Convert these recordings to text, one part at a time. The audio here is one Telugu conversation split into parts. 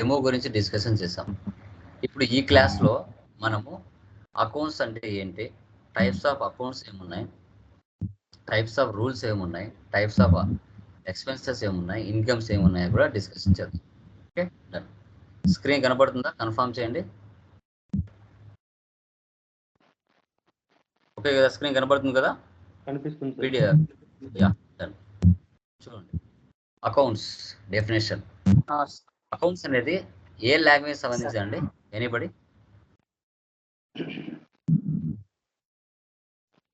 డెమో గురించి డిస్కషన్ చేసాం ఇప్పుడు ఈ క్లాస్లో మనము అకౌంట్స్ అంటే ఏంటి? టైప్స్ ఆఫ్ అకౌంట్స్ ఏమున్నాయి? టైప్స్ ఆఫ్ రూల్స్ ఏమున్నాయి? టైప్స్ ఆఫ్ ఎక్స్పెన్సెస్ ఏమున్నాయి? ఇన్కమ్స్ ఏమున్నాయి కూడా డిస్కషన్ చేద్దాం. ఓకే డన్ స్క్రీన్ కనబడుతుందా కన్ఫర్మ్ చేయండి. ఓకే కదా స్క్రీన్ కనబడుతుంది కదా? కనిపిస్తుంది సార్. వీడియో యా డన్ చూడండి. అకౌంట్స్ డెఫినేషన్ అకౌంట్స్ అనేది ఏ లాంగ్వేజ్ సంబంధించి అండి ఎనీబడి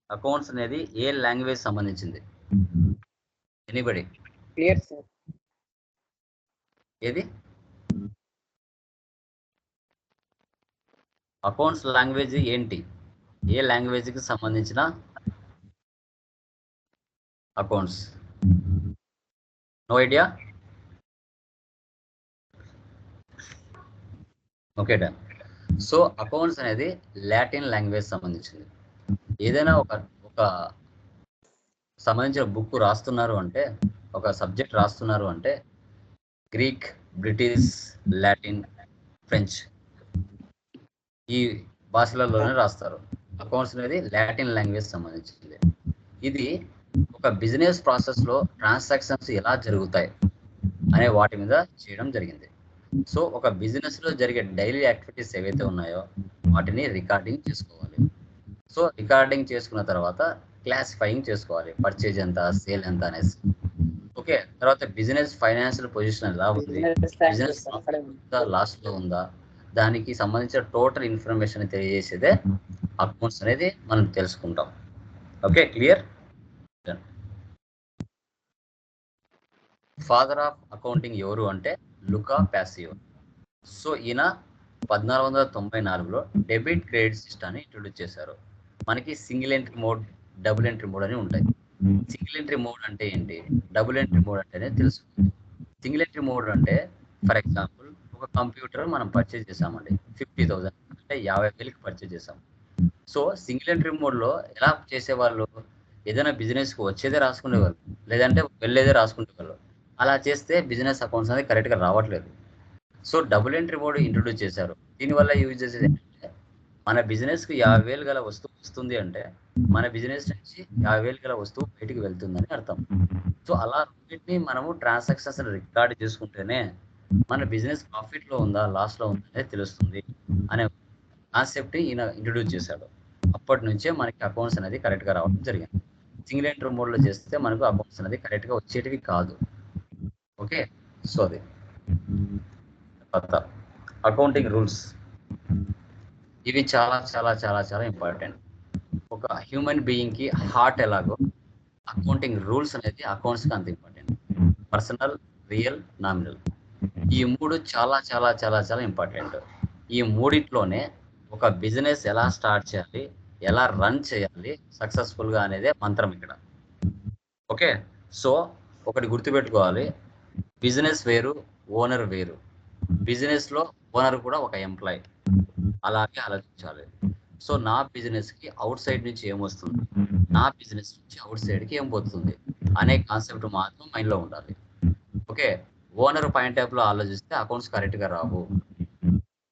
అకౌంట్స్ అనేది ఏ లాంగ్వేజ్ సంబంధించింది? ఎనీబడి క్లియర్ సార్ ఏది? అకౌంట్స్ లాంగ్వేజ్ ఏంటి? ఏ లాంగ్వేజ్కి సంబంధించిన accounts no idea okay done. So accounts అనేది లాటిన్ లాంగ్వేజ్ సంబంధించింది. ఏదైనా ఒక ఒక సంబంధించిన బుక్ రాస్తున్నారు అంటే ఒక సబ్జెక్ట్ రాస్తున్నారు అంటే గ్రీక్ బ్రిటిష్ లాటిన్ ఫ్రెంచ్ ఈ భాషలలోనే రాస్తారు. అకౌంట్స్ అనేది లాటిన్ లాంగ్వేజ్ సంబంధించింది. ఇది ఒక బిజినెస్ ప్రాసెస్లో ట్రాన్సాక్షన్స్ ఎలా జరుగుతాయి అనే వాటి మీద చేయడం జరిగింది. సో ఒక బిజినెస్లో జరిగే డైలీ యాక్టివిటీస్ ఏవైతే ఉన్నాయో వాటిని రికార్డింగ్ చేసుకోవాలి. సో రికార్డింగ్ చేసుకున్న తర్వాత క్లాసిఫైయింగ్ చేసుకోవాలి. పర్చేజ్ ఎంత సేల్ ఎంత అనేసి. ఓకే తర్వాత బిజినెస్ ఫైనాన్షియల్ పొజిషన్ ఎలా ఉంది? బిజినెస్ లాస్ట్లో ఉందా? దానికి సంబంధించిన టోటల్ ఇన్ఫర్మేషన్ తెలియజేసేదే అకౌంట్స్ అనేది మనం తెలుసుకుంటాం. Okay clear? Father of accounting ఎవరు అంటే లుకా ప్యాసియో సో ఈయన పద్నాలుగు వందల తొంభై నాలుగులో డెబిట్ క్రెడిట్ సిస్టమ్ని ఇంట్రొడ్యూస్ చేశారు. మనకి single entry mode double entry mode అని ఉంటాయి. సింగిల్ ఎంట్రీ మోడ్ అంటే ఏంటి? డబుల్ ఎంట్రీ మోడ్ అంటేనే తెలుసు సింగిల్ ఎంట్రీ మోడ్ అంటే ఫర్ ఎగ్జాంపుల్ ఒక కంప్యూటర్ మనం పర్చేజ్ చేసామండి ఫిఫ్టీ థౌసండ్ అంటే యాభై వేలకి పర్చేజ్ చేసాం సో సింగిల్ ఎంట్రీ మోడ్లో ఎలా చేసేవాళ్ళు? ఏదైనా బిజినెస్కి వచ్చేదే రాసుకునేవాళ్ళు. లేదంటే వెళ్ళేదే రాసుకునేవాళ్ళు అలా చేస్తే బిజినెస్ అకౌంట్స్ అనేది కరెక్ట్గా రావట్లేదు. So double entry mode introduce చేశారు. దీనివల్ల యూజ్ చేసేది ఏంటంటే మన బిజినెస్కి యాభై వేలు గల వస్తువు వస్తుంది అంటే మన బిజినెస్ నుంచి యాభై వేలు గల వస్తువు బయటికి వెళ్తుందని అర్థం. సో అలా రెండింటిని మనము ట్రాన్సాక్షన్స్ రికార్డ్ చేసుకుంటేనే మన బిజినెస్ ప్రాఫిట్లో ఉందా లాస్లో ఉందా అనేది తెలుస్తుంది అనే కాన్సెప్ట్ ఈయన ఇంట్రొడ్యూస్ చేశాడు. అప్పటి నుంచే మనకి అకౌంట్స్ అనేది కరెక్ట్గా రావడం జరిగింది. సింగిల్ ఎంట్రీ మోడ్లో చేస్తే మనకు అకౌంట్స్ అనేది కరెక్ట్గా వచ్చేటివి కాదు. ఓకే? సో అది. కొత్త అకౌంటింగ్ రూల్స్ ఇవి చాలా చాలా చాలా చాలా ఇంపార్టెంట్ ఒక హ్యూమన్ బీయింగ్కి హార్ట్ ఎలాగో అకౌంటింగ్ రూల్స్ అనేది అకౌంట్స్కి అంత ఇంపార్టెంట్ పర్సనల్ రియల్ నామినల్ ఈ మూడు చాలా చాలా చాలా చాలా ఇంపార్టెంట్ ఈ మూడిట్లోనే ఒక బిజినెస్ ఎలా స్టార్ట్ చేయాలి ఎలా రన్ చేయాలి సక్సెస్ఫుల్గా అనేదే మంత్రం ఇక్కడ. ఓకే? సో ఒకటి గుర్తుపెట్టుకోవాలి. బిజినెస్ వేరు ఓనర్ వేరు. బిజినెస్లో ఓనర్ కూడా ఒక ఎంప్లాయ్. అలాగే ఆలోచించాలి. సో నా బిజినెస్కి అవుట్ సైడ్ నుంచి ఏమొస్తుంది నా బిజినెస్ నుంచి అవుట్ సైడ్కి ఏం పోతుంది? అనే కాన్సెప్ట్ మాత్రం మైండ్లో ఉండాలి. ఓకే? ఓనర్ పాయింట్ ఆఫ్లో ఆలోచిస్తే అకౌంట్స్ కరెక్ట్గా రావు.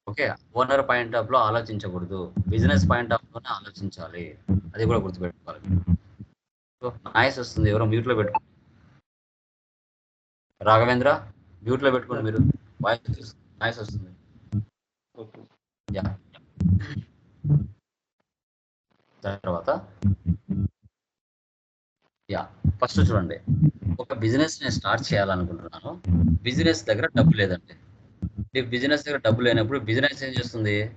ఓకే? ఓనర్ పాయింట్ ఆఫ్లో ఆలోచించకూడదు. బిజినెస్ పాయింట్ ఆఫ్లోనే ఆలోచించాలి. అది కూడా గుర్తుపెట్టుకోవాలి. నాయస్ వస్తుంది. ఎవరో మ్యూట్లో పెట్టుకో రాఘవేంద్ర మ్యూట్లో పెట్టుకోండి మీరు. వాయిస్ నాయిస్ వస్తుంది. తర్వాత. యా. ఫస్ట్ చూడండి. ఒక బిజినెస్ నేను స్టార్ట్ చేయాలనుకుంటున్నాను. బిజినెస్ దగ్గర డబ్బు లేదండి. బిజినెస్ దగ్గర డబ్బు లేనప్పుడు బిజినెస్ ఏం చేస్తుంది?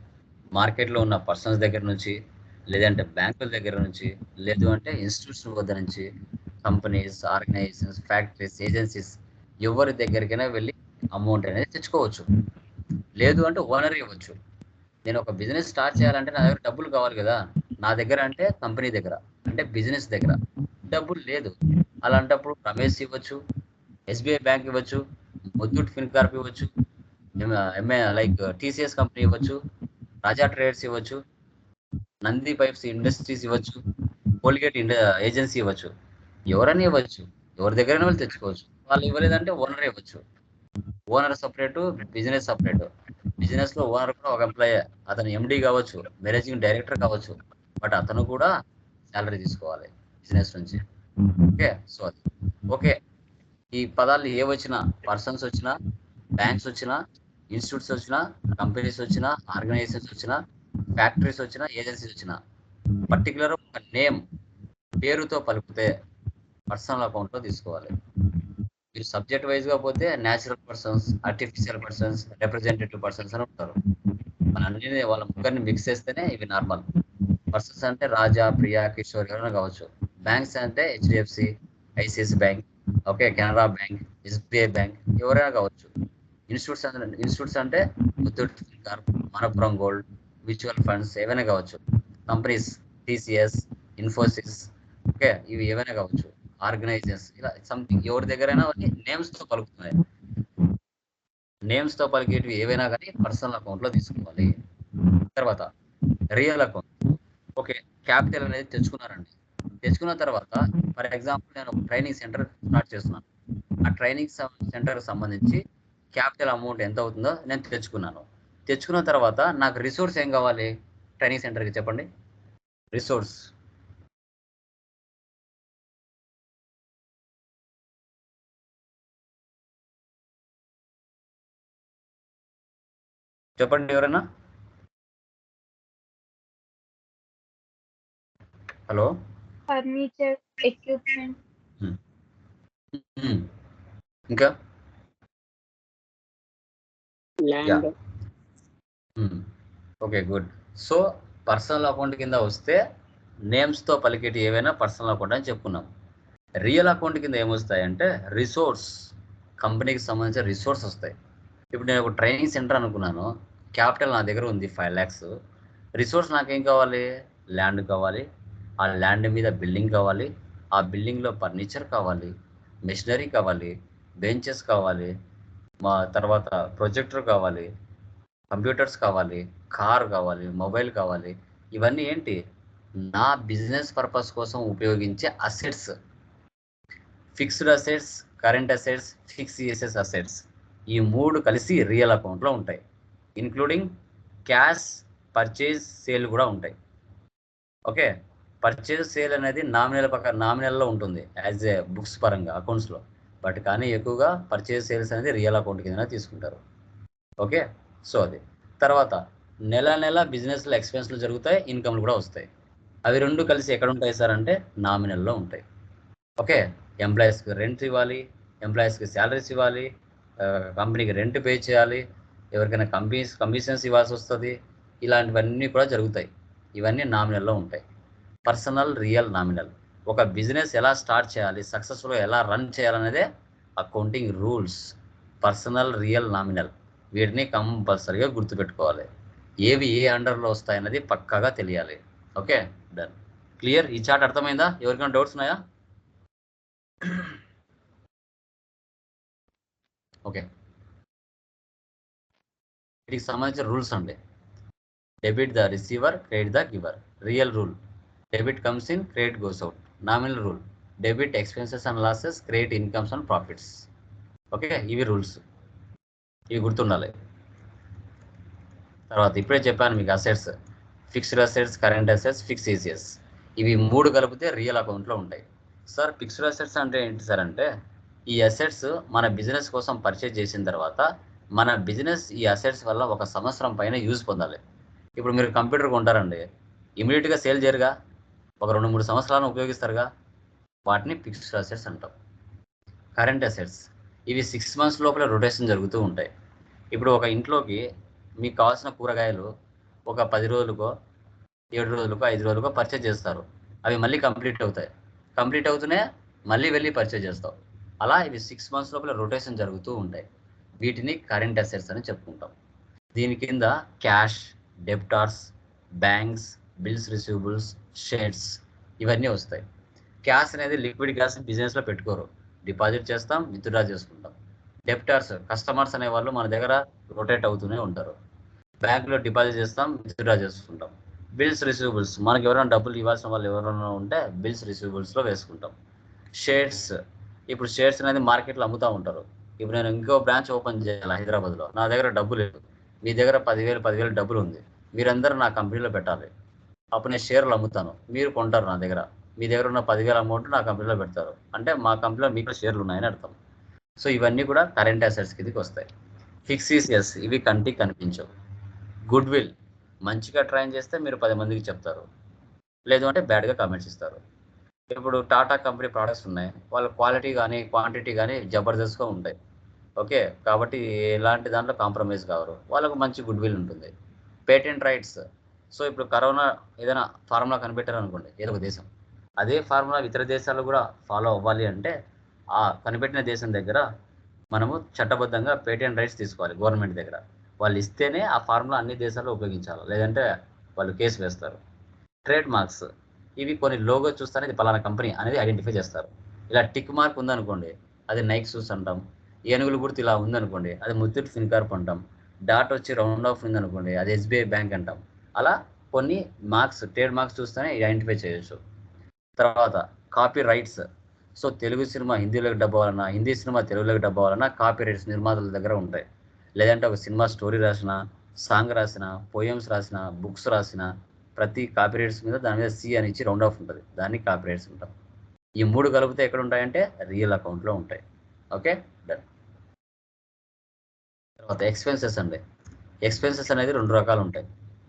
మార్కెట్లో ఉన్న పర్సన్స్ దగ్గర నుంచి లేదంటే బ్యాంకుల దగ్గర నుంచి లేదు అంటే ఇన్స్టిట్యూషన్ వద్ద నుంచి కంపెనీస్ ఆర్గనైజేషన్స్ ఫ్యాక్టరీస్ ఏజెన్సీస్ ఎవరి దగ్గరికైనా వెళ్ళి అమౌంట్ అనేది తెచ్చుకోవచ్చు. లేదు అంటే ఓనర్ ఇవ్వచ్చు. నేను ఒక బిజినెస్ స్టార్ట్ చేయాలంటే నా దగ్గర డబ్బులు కావాలి కదా. నా దగ్గర అంటే కంపెనీ దగ్గర అంటే బిజినెస్ దగ్గర. డబ్బులు లేదు. అలాంటప్పుడు రమేష్ ఇవ్వచ్చు ఎస్బీఐ బ్యాంక్ ఇవ్వచ్చు ముద్దూట్ ఫిన్కార్ప్ ఇవ్వచ్చు ఎంఏ లైక్ టీసీఎస్ కంపెనీ ఇవ్వచ్చు రాజా ట్రేడర్స్ ఇవ్వచ్చు నంది పైప్స్ ఇండస్ట్రీస్ ఇవ్వచ్చు కోల్గేట్ ఇండ ఏజెన్సీ ఇవ్వచ్చు. ఎవరైనా ఇవ్వచ్చు. ఎవరి దగ్గరైనా వెళ్ళి తెచ్చుకోవచ్చు. వాళ్ళు ఇవ్వలేదంటే ఓనర్ ఇవ్వచ్చు. ఓనర్ సపరేట్ బిజినెస్ సపరేట్ బిజినెస్లో ఓనర్ కూడా ఒక ఎంప్లాయీ అతను ఎండి కావచ్చు మేనేజింగ్ డైరెక్టర్ కావచ్చు బట్ అతను కూడా శాలరీ తీసుకోవాలి బిజినెస్ నుంచి. ఓకే సో అది. ఓకే ఈ పదాలు ఏ వచ్చినా పర్సన్స్ వచ్చినా బ్యాంక్స్ వచ్చినా ఇన్స్టిట్యూట్స్ వచ్చినా కంపెనీస్ వచ్చినా ఆర్గనైజేషన్స్ వచ్చినా ఫ్యాక్టరీస్ వచ్చినా ఏజెన్సీస్ వచ్చినా పర్టికులర్ ఒక నేమ్ పేరుతో పలికితే పర్సనల్ అకౌంట్లో తీసుకోవాలి. మీరు సబ్జెక్ట్ వైజ్గా పోతే natural persons artificial persons representative persons అని ఉంటారు. మన అన్ని వాళ్ళ ముగ్గురిని మిక్స్ చేస్తేనే ఇవి నార్మల్ పర్సన్స్ అంటే రాజా ప్రియా కిషోర్ ఎవరైనా కావచ్చు. బ్యాంక్స్ అంటే HDFC ICICI bank okay Canara bank SBI bank ఎవరైనా కావచ్చు. ఇన్స్టిట్యూట్స్ అంటే ఇన్స్టిట్యూట్స్ అంటే Muthoot Manappuram gold mutual funds ఏవైనా కావచ్చు. కంపెనీస్ టీసీఎస్ ఇన్ఫోసిస్ ఓకే ఇవి ఏవైనా కావచ్చు. ఆర్గనైజర్స్. ఇలా సంథింగ్ ఎవరి దగ్గరైనా నేమ్స్తో పలుకుతున్నాయి నేమ్స్తో పలికేటివి ఏవైనా కానీ పర్సనల్ అకౌంట్లో తీసుకోవాలి. తర్వాత రియల్ అకౌంట్ ఓకే క్యాపిటల్ అనేది తెచ్చుకున్నారండి. తెచ్చుకున్న తర్వాత ఫర్ ఎగ్జాంపుల్ నేను ఒక ట్రైనింగ్ సెంటర్ స్టార్ట్ చేస్తున్నాను. ఆ ట్రైనింగ్ సెంటర్ సంబంధించి క్యాపిటల్ అమౌంట్ ఎంత అవుతుందో నేను తెచ్చుకున్నాను. తెచ్చుకున్న తర్వాత నాకు రిసోర్స్ ఏం కావాలి? ట్రైనింగ్ సెంటర్కి చెప్పండి. రిసోర్స్ చెప్పండి ఎవరైనా హలో? Furniture equipment. ఇంకా? Land. Okay good. So personal account కింద వస్తే నేమ్స్తో పలికేటి ఏవైనా పర్సనల్ అకౌంట్ అని చెప్పుకున్నాం. రియల్ అకౌంట్ కింద ఏమొస్తాయంటే రిసోర్స్. కంపెనీకి సంబంధించిన రిసోర్స్ వస్తాయి. ఇప్పుడు నేను ఒక ట్రైనింగ్ సెంటర్ అనుకున్నాను. క్యాపిటల్ నా దగ్గర ఉంది ఫైవ్ ల్యాక్స్. రిసోర్స్ నాకేం కావాలి? ల్యాండ్ కావాలి. ఆ ల్యాండ్ మీద బిల్డింగ్ కావాలి. ఆ బిల్డింగ్లో ఫర్నిచర్ కావాలి. మెషినరీ కావాలి. బెంచెస్ కావాలి. మా తర్వాత ప్రొజెక్టర్ కావాలి. కంప్యూటర్స్ కావాలి. కార్ కావాలి. మొబైల్ కావాలి. ఇవన్నీ ఏంటి? నా బిజినెస్ పర్పస్ కోసం ఉపయోగించే assets. Fixed assets current assets fictitious assets. ఈ మూడు కలిసి రియల్ అకౌంట్లో ఉంటాయి. ఇన్క్లూడింగ్ క్యాష్ పర్చేజ్ సేల్ కూడా ఉంటాయి. ఓకే? పర్చేజ్ సేల్ అనేది నామినల్ పక్క నామినల్లో ఉంటుంది. యాజ్ ఏ బుక్స్ పరంగా అకౌంట్స్లో బట్ కానీ ఎక్కువగా పర్చేజ్ సేల్స్ అనేది రియల్ అకౌంట్ కింద తీసుకుంటారు. ఓకే? సో అది. తర్వాత నెల నెల బిజినెస్లో ఎక్స్పెన్స్లు జరుగుతాయి ఇన్కమ్లు కూడా వస్తాయి. అవి రెండు కలిసి ఎక్కడ ఉంటాయి సార్ అంటే నామినల్లో ఉంటాయి. ఓకే? ఎంప్లాయీస్కి రెంట్స్ ఇవ్వాలి ఎంప్లాయీస్కి శాలరీస్ ఇవ్వాలి కంపెనీకి రెంట్ పే చేయాలి ఎవరికైనా కంపెనీస్ కమిషన్స్ ఇవ్వాల్సి వస్తుంది. ఇలాంటివన్నీ కూడా జరుగుతాయి. ఇవన్నీ నామినల్లో ఉంటాయి. Personal real nominal. ఒక బిజినెస్ ఎలా స్టార్ట్ చేయాలి సక్సెస్ఫుల్గా ఎలా run చేయాలనేదే accounting rules. Personal real nominal. వీటిని కంపల్సరీగా గుర్తుపెట్టుకోవాలి. ఏవి ఏ అండర్లో వస్తాయన్నది పక్కాగా తెలియాలి. ఓకే? డన్. క్లియర్? ఈ చాట్ అర్థమైందా? ఎవరికైనా డౌట్స్ ఉన్నాయా? ఓకే. వీటికి సంబంధించిన రూల్స్ అండి. Debit the receiver credit the giver. Real rule. Debit comes in credit goes out. Nominal rule. Debit expenses and losses credit incomes and profits. Okay ఇవి రూల్స్. ఇవి గుర్తుండాలి. తర్వాత ఇప్పుడే చెప్పాను మీకు assets. Fixed assets current assets fictitious ఇవి మూడు కలిపితే రియల్ అకౌంట్లో ఉంటాయి. సార్ ఫిక్స్డ్ అసెట్స్ అంటే ఏంటి సార్ అంటే ఈ అసెట్స్ మన బిజినెస్ కోసం పర్చేజ్ చేసిన తర్వాత మన బిజినెస్ ఈ అసెట్స్ వల్ల ఒక సంవత్సరం పైన యూజ్ పొందాలి. ఇప్పుడు మీరు కంప్యూటర్ కొంటారండి. ఇమీడియట్గా సేల్ చేయరుగా. ఒక రెండు మూడు సంవత్సరాలను ఉపయోగిస్తారుగా. వాటిని ఫిక్స్డ్ అసెట్స్ అంటాం. కరెంట్ అసెట్స్ ఇవి సిక్స్ మంత్స్ లోపల రొటేషన్ జరుగుతూ ఉంటాయి. ఇప్పుడు ఒక ఇంట్లోకి మీకు కావాల్సిన కూరగాయలు ఒక పది రోజులకో ఏడు రోజులకో ఐదు రోజులకో పర్చేజ్ చేస్తారు. అవి మళ్ళీ కంప్లీట్ అవుతాయి. కంప్లీట్ అవుతూనే మళ్ళీ వెళ్ళి పర్చేజ్ చేస్తావు అలా ఇవి సిక్స్ మంత్స్ లోపల రొటేషన్ జరుగుతూ ఉంటాయి. వీటిని కరెంట్ అసెట్స్ అని చెప్పుకుంటాం. దీని కింద cash debtors banks bills receivables shares ఇవన్నీ వస్తాయి. క్యాష్ అనేది లిక్విడ్ క్యాష్ బిజినెస్లో పెట్టుకోరు. డిపాజిట్ చేస్తాం విత్డ్రా చేసుకుంటాం. డెప్టార్స్ కస్టమర్స్ అనే వాళ్ళు మన దగ్గర రొటేట్ అవుతూనే ఉంటారు. బ్యాంకులో డిపాజిట్ చేస్తాం విత్డ్రా చేసుకుంటాం. బిల్స్ రిసీవబుల్స్ మనకి ఎవరైనా డబ్బులు ఇవ్వాల్సిన వాళ్ళు ఎవరైనా ఉంటే బిల్స్ రిసీవబుల్స్లో వేసుకుంటాం. షేర్స్ ఇప్పుడు షేర్స్ అనేది మార్కెట్లో అమ్ముతూ ఉంటారు. ఇప్పుడు నేను ఇంకో బ్రాంచ్ ఓపెన్ చేయాలి హైదరాబాద్లో. నా దగ్గర డబ్బు లేదు. మీ దగ్గర పదివేలు పదివేలు డబ్బులు ఉంది. మీరందరూ నా కంపెనీలో పెట్టాలి. అప్పుడు నేను షేర్లు అమ్ముతాను. మీరు కొంటారు నా దగ్గర. మీ దగ్గర ఉన్న పదివేల అమౌంట్ నా కంపెనీలో పెడతారు. అంటే మా కంపెనీలో మీకు షేర్లు ఉన్నాయని అర్థం. సో ఇవన్నీ కూడా కరెంట్ అసెట్స్ కిందకి వస్తాయి. ఫిక్సీసియస్ ఇవి కంటికి కనిపించవు. గుడ్ విల్ మంచిగా ట్రైన్ చేస్తే మీరు పది మందికి చెప్తారు. లేదు అంటే బ్యాడ్గా కామెంట్స్ ఇస్తారు. ఇప్పుడు టాటా కంపెనీ ప్రోడక్ట్స్ ఉన్నాయి. వాళ్ళ క్వాలిటీ కానీ క్వాంటిటీ కానీ జబర్దస్త్గా ఉంటాయి. ఓకే? కాబట్టి ఎలాంటి దాంట్లో కాంప్రమైజ్ కావరు. వాళ్ళకు మంచి గుడ్ విల్ ఉంటుంది. పేటెంట్ రైట్స్ సో ఇప్పుడు కరోనా ఏదైనా ఫార్ములా కనిపెట్టారు అనుకోండి ఏదో ఒక దేశం. అదే ఫార్ములా ఇతర దేశాలు కూడా ఫాలో అవ్వాలి అంటే ఆ కనిపెట్టిన దేశం దగ్గర మనము చట్టబద్ధంగా పేటెంట్ రైట్స్ తీసుకోవాలి గవర్నమెంట్ దగ్గర. వాళ్ళు ఇస్తేనే ఆ ఫార్ములా అన్ని దేశాల్లో ఉపయోగించాలి. లేదంటే వాళ్ళు కేసు వేస్తారు. ట్రేడ్ మార్క్స్ ఇవి కొన్ని లోగో చూస్తేనే ఇది పలానా కంపెనీ అనేది ఐడెంటిఫై చేస్తారు. ఇలా టిక్ మార్క్ ఉందనుకోండి అది నైక్ షూస్ అంటాం. ఏనుగులు గుర్తు ఇలా ఉందనుకోండి అది ముత్తూట్ ఫిన్కార్ప్ అంటాం. డాట్ వచ్చి రౌండ్ ఆఫ్ ఉందనుకోండి అది ఎస్బీఐ బ్యాంక్ అంటాం. అలా కొన్ని మార్క్స్ ట్రేడ్ మార్క్స్ చూస్తేనే ఐడెంటిఫై చేయొచ్చు. తర్వాత copy rights so Telugu cinema హిందీలోకి dub అవ్వాలన్నా హిందీ సినిమా తెలుగులోకి డబ్బు అవ్వాలన్నా కాపీ రైట్స్ నిర్మాతల దగ్గర ఉంటాయి. లేదంటే ఒక సినిమా స్టోరీ రాసిన సాంగ్ రాసిన పోయమ్స్ రాసిన బుక్స్ రాసిన ప్రతి కాపీరేట్స్ మీద దాని మీద సి అని ఇచ్చి రౌండ్ ఆఫ్ ఉంటుంది. దాన్ని కాపీరేట్స్ ఉంటాం ఈ మూడు కలిపితే ఎక్కడ ఉంటాయంటే రియల్ అకౌంట్లో ఉంటాయి. ఓకే డన్ తర్వాత ఎక్స్పెన్సెస్ అండి. ఎక్స్పెన్సెస్ అనేది రెండు రకాలు ఉంటాయి.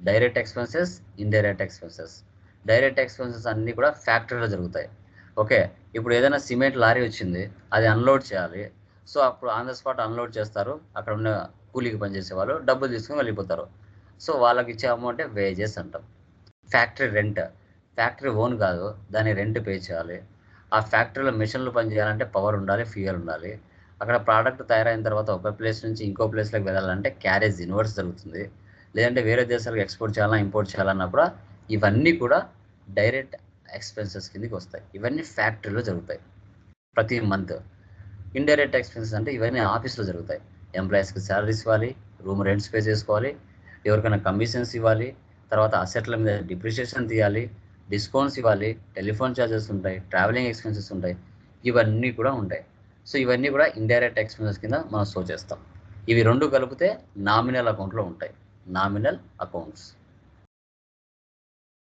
Direct expenses indirect expenses direct expenses అన్నీ కూడా ఫ్యాక్టరీలో జరుగుతాయి. ఓకే ఇప్పుడు ఏదైనా సిమెంట్ లారీ వచ్చింది అది అన్లోడ్ చేయాలి. సో అప్పుడు ఆన్ ద స్పాట్ అన్లోడ్ చేస్తారు. అక్కడ ఉన్న కూలీకి పనిచేసే వాళ్ళు డబ్బులు తీసుకుని వెళ్ళిపోతారు. సో వాళ్ళకి ఇచ్చే అమౌంటే వేజెస్ అంటాం. Factory rent. ఫ్యాక్టరీ ఓన్ కాదు దాని రెంట్ పే చేయాలి. ఆ ఫ్యాక్టరీలో మిషన్లు పనిచేయాలంటే పవర్ ఉండాలి ఫ్యూయల్ ఉండాలి. అక్కడ ప్రోడక్ట్ తయారైన తర్వాత ఒక ప్లేస్ నుంచి ఇంకో ప్లేస్లోకి వెళ్ళాలంటే క్యారేజ్ ఇన్వర్స్ జరుగుతుంది. లేదంటే వేరే దేశాలకు ఎక్స్పోర్ట్ చేయాలన్నా ఇంపోర్ట్ చేయాలన్నా కూడా ఇవన్నీ కూడా డైరెక్ట్ ఎక్స్పెన్సెస్ కిందకి వస్తాయి. ఇవన్నీ ఫ్యాక్టరీలో జరుగుతాయి. ప్రతి మంత్. ఇండైరెక్ట్ ఎక్స్పెన్సెస్ అంటే ఇవన్నీ ఆఫీస్లో జరుగుతాయి. ఎంప్లాయీస్కి శాలరీస్ ఇవ్వాలి రూమ్ రెంట్స్ పే చేసుకోవాలి ఎవరికైనా కమిషన్స్ ఇవ్వాలి తర్వాత అసెట్ల మీద డిప్రిషియేషన్ తీయాలి డిస్కౌంట్స్ ఇవ్వాలి టెలిఫోన్ ఛార్జెస్ ఉంటాయి ట్రావెలింగ్ ఎక్స్పెన్సెస్ ఉంటాయి ఇవన్నీ కూడా ఉంటాయి. సో ఇవన్నీ కూడా ఇండైరెక్ట్ ఎక్స్పెన్సెస్ కింద మనం సో చేస్తాం. ఇవి రెండు కలిపితే నామినల్ అకౌంట్లో ఉంటాయి. నామినల్ అకౌంట్స్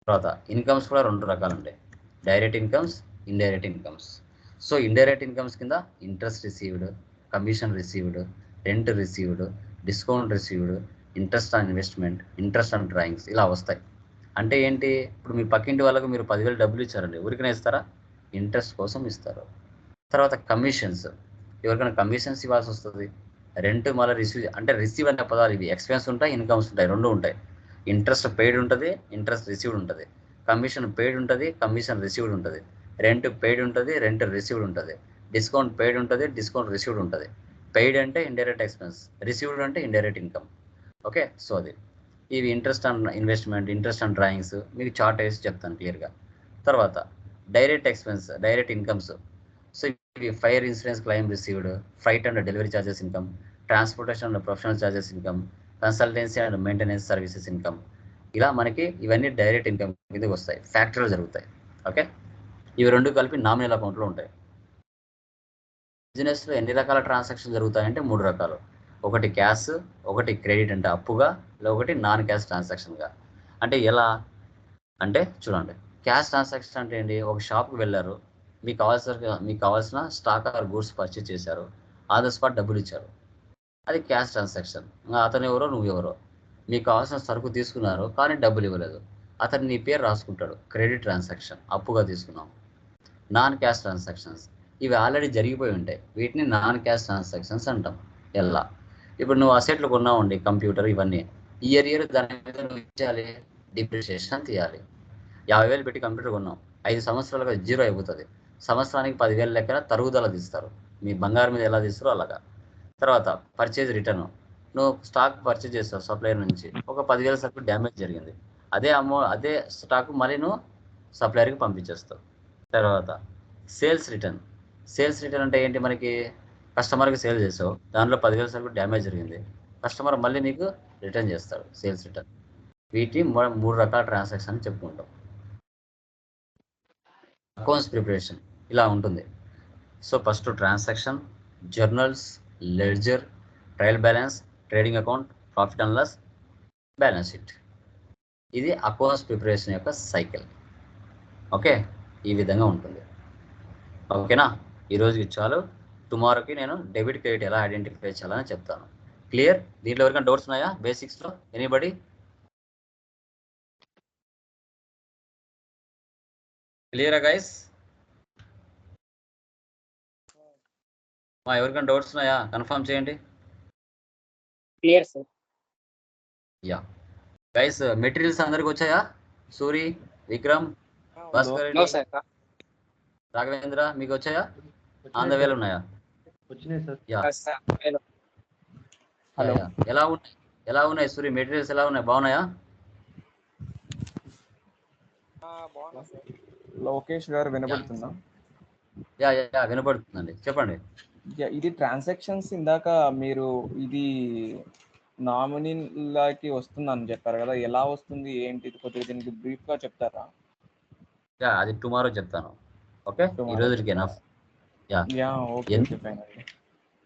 తర్వాత ఇన్కమ్స్ కూడా రెండు రకాలు ఉంటాయి. Direct incomes indirect incomes so indirect incomes కింద interest received commission received rent received discount received interest on investment interest on drawings ఇలా వస్తాయి. అంటే ఏంటి? ఇప్పుడు మీ పక్కింటి వాళ్ళకు మీరు పదివేలు డబ్బులు ఇచ్చారండి. ఊరికనే ఇస్తారా? ఇంట్రెస్ట్ కోసం ఇస్తారు. తర్వాత కమిషన్స్ ఎవరికైనా కమిషన్స్ ఇవ్వాల్సి వస్తుంది. రెంట్ మళ్ళీ రిసీవ్ అంటే రిసీవ్ అనే పదాలు ఇవి. ఎక్స్పెన్స్ ఉంటాయి ఇన్కమ్స్ ఉంటాయి రెండు ఉంటాయి. ఇంట్రెస్ట్ పెయిడ్ ఉంటుంది ఇంట్రెస్ట్ రిసీవ్డ్ ఉంటుంది. కమిషన్ పెయిడ్ ఉంటుంది కమిషన్ రిసీవ్డ్ ఉంటుంది. రెంట్ పెయిడ్ ఉంటుంది రెంట్ రిసీవ్డ్ ఉంటుంది. డిస్కౌంట్ పెయిడ్ ఉంటుంది డిస్కౌంట్ రిసీవ్డ్ ఉంటుంది. పెయిడ్ అంటే ఇండైరెక్ట్ ఎక్స్పెన్స్ రిసీవ్డ్ అంటే ఇండైరెక్ట్ ఇన్కమ్ ఓకే? సో అది. ఇవి interest on investment interest on drawings మీకు చార్ట్ వేసి చెప్తాను క్లియర్గా. తర్వాత direct expense direct incomes. So ఇవి fire insurance claim received freight and delivery charges income transportation and professional charges income consultancy and maintenance services income. ఇలా మనకి ఇవన్నీ డైరెక్ట్ ఇన్కమ్ కిందకి వస్తాయి. ఫ్యాక్టరీలు జరుగుతాయి. ఓకే? ఇవి రెండు కలిపి నామినల్ అకౌంట్లో ఉంటాయి. బిజినెస్లో ఎన్ని రకాల ట్రాన్సాక్షన్ జరుగుతాయంటే మూడు రకాలు. ఒకటి క్యాష్ ఒకటి క్రెడిట్ అంటే అప్పుగా లేదా ఒకటి నాన్ క్యాష్ ట్రాన్సాక్షన్గా. అంటే ఎలా? అంటే చూడండి క్యాష్ ట్రాన్సాక్షన్ అంటే ఏంటి? ఒక షాప్కి వెళ్ళారు మీకు కావాల్సిన మీకు కావాల్సిన స్టాక్ ఆర్ గూడ్స్ పర్చేస్ చేశారు ఆన్ ద స్పాట్ డబ్బులు ఇచ్చారు. అది క్యాష్ ట్రాన్సాక్షన్. అతను ఎవరో నువ్వు ఎవరో. మీకు కావాల్సిన సరుకు తీసుకున్నారు కానీ డబ్బులు ఇవ్వలేదు. అతను నీ పేరు రాసుకుంటాడు క్రెడిట్ ట్రాన్సాక్షన్ అప్పుగా తీసుకున్నాం నాన్ క్యాష్ ట్రాన్సాక్షన్స్. ఇవి ఆల్రెడీ జరిగిపోయి ఉంటాయి. వీటిని నాన్ క్యాష్ ట్రాన్సాక్షన్స్ అంటాం. ఎలా? ఇప్పుడు నువ్వు అసెట్లు కొన్నావండి కంప్యూటర్ ఇవన్నీ. ఇయర్ ఇయర్ దాని మీద నువ్వు ఇచ్చేయాలి డిప్రిషియేషన్ తీయాలి. యాభై వేలు పెట్టి కంప్యూటర్ కొన్నావు ఐదు సంవత్సరాలుగా జీరో అయిపోతుంది. సంవత్సరానికి పదివేల లెక్కన తరుగుదల తీస్తారు. మీ బంగారం మీద ఎలా తీస్తారో అలాగా. తర్వాత పర్చేజ్ రిటర్న్ నువ్వు స్టాక్ పర్చేజ్ చేస్తావు సప్లయర్ నుంచి. ఒక పదివేల సరుకు డ్యామేజ్ జరిగింది. అదే అమౌ అదే స్టాక్ మళ్ళీ నువ్వు సప్లయర్కి పంపించేస్తావు. తర్వాత సేల్స్ రిటర్న్ సేల్స్ రిటర్న్ అంటే ఏంటి మనకి? కస్టమర్కి సేల్ చేసావు దానిలో పదివేల సరుకు డ్యామేజ్ జరిగింది కస్టమర్ మళ్ళీ నీకు రిటర్న్ చేస్తాడు సేల్స్ రిటర్న్. వీటి మూడు రకాల ట్రాన్సాక్షన్ అని చెప్పుకుంటాం. అకౌంట్స్ ప్రిపరేషన్ ఇలా ఉంటుంది. So first transaction journals ledger trial balance trading account profit and loss balance sheet. ఇది అకౌంట్స్ ప్రిపరేషన్ యొక్క సైకిల్. ఓకే? ఈ విధంగా ఉంటుంది. ఓకేనా? ఈరోజుకి చాలు. టుమారోకి నేను డెబిట్ క్రెడిట్ ఎలా ఐడెంటిఫై చేయాలని చెప్తాను. క్లియర్? దీంట్లో ఎవరికైనా డౌట్స్ ఉన్నాయా? బేసిక్స్లో? ఎనీబడి? క్లియరా గైస్? మా ఎవరికైనా డౌట్స్ ఉన్నాయా? కన్ఫర్మ్ చేయండి. Clear sir. Yeah. Guys materials అందరికి వచ్చాయా? సూరి విక్రమ్ భాస్కర్ రాఘవేంద్ర మీకు వచ్చాయా? ద వేలు ఉన్నాయా? వచ్చినాయి సార్. ఎలా ఉన్నాయి? ఎలా ఉన్నాయి? సూరి మెటీరియల్స్ ఎలా ఉన్నాయి? బాగున్నాయా? బాగున్నా సార్. లోకేష్ గారు వినబడుతుందా? యా యా, వినపడుతుందండి చెప్పండి. ఇది ట్రాన్సాక్షన్స్ ఇందాక మీరు ఇది నామినీలకి వస్తుందని చెప్పారు కదా ఎలా వస్తుంది ఏంటి కొద్దిగా దీనికి బ్రీఫ్గా చెప్తారా? యా అది టుమారో చెప్తాను. ఓకే? ఈ. రోజుకి ఎనఫ్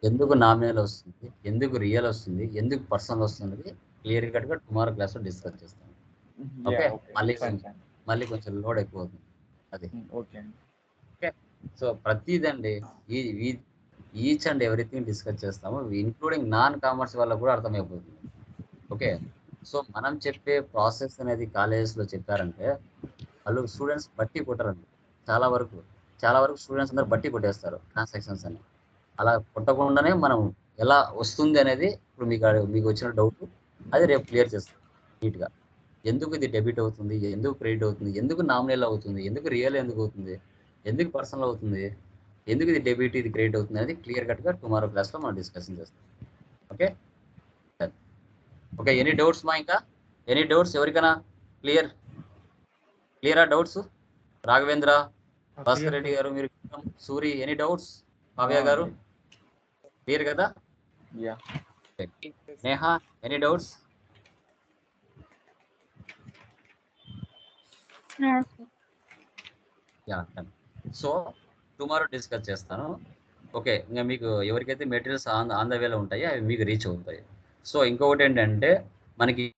ఎందుకు నామినల్ వస్తుంది? ఎందుకు రియల్ వస్తుంది? ఎందుకు పర్సనల్ వస్తుంది? క్లియర్ కట్గా టుమారో క్లాస్లో డిస్కస్ Okay, ఓకే మళ్ళీ ఫైన్ ఫైన్ మళ్ళీ కొంచెం లోడ్ ఎక్కువ అవుతుంది అది ఓకే అండి సో ప్రతిదండి ఈ ఈచ్ అండ్ ఎవ్రీథింగ్ డిస్కస్ చేస్తాము. ఇంక్లూడింగ్ నాన్ కామర్స్ వాళ్ళకు కూడా అర్థమైపోతుంది. ఓకే సో మనం చెప్పే ప్రాసెస్ అనేది కాలేజెస్లో చెప్పారంటే వాళ్ళు స్టూడెంట్స్ బట్టి కొట్టరండి. చాలా వరకు. చాలా వరకు స్టూడెంట్స్ అందరు బట్టి కొట్టేస్తారు ట్రాన్సాక్షన్స్ అని. అలా కొట్టకుండానే మనం ఎలా వస్తుంది అనేది ఇప్పుడు మీకు మీకు వచ్చిన డౌట్ అది రేపు క్లియర్ చేస్తాం నీట్గా ఎందుకు ఇది డెబిట్ అవుతుంది? ఎందుకు క్రెడిట్ అవుతుంది? ఎందుకు నామినల్ అవుతుంది? ఎందుకు రియల్ ఎందుకు అవుతుంది? ఎందుకు పర్సనల్ అవుతుంది? ఎందుకు ఇది డెబిట్ ఇది క్రెడిట్ అవుతుంది అనేది క్లియర్ కట్గా టుమారో క్లాస్లో మనం డిస్కషన్ చేస్తాం. ఓకే ఓకే ఎనీ డౌట్స్ మా ఇంకా? ఎనీ డౌట్స్ ఎవరికైనా? క్లియర్ క్లియరా డౌట్స్ రాఘవేంద్ర? భాస్కర్ రెడ్డి గారు మీరు Suri any doubts Kavya garu? Clear కదా? Yeah. Neha any doubts so tomorrow discuss చేస్తాను. ఓకే ఇంకా మీకు ఎవరికైతే మెటీరియల్స్ ఆన్ ఆన్ ద వేలో ఉంటాయో అవి మీకు రీచ్ అవుతాయి. సో ఇంకొకటి ఏంటంటే మనకి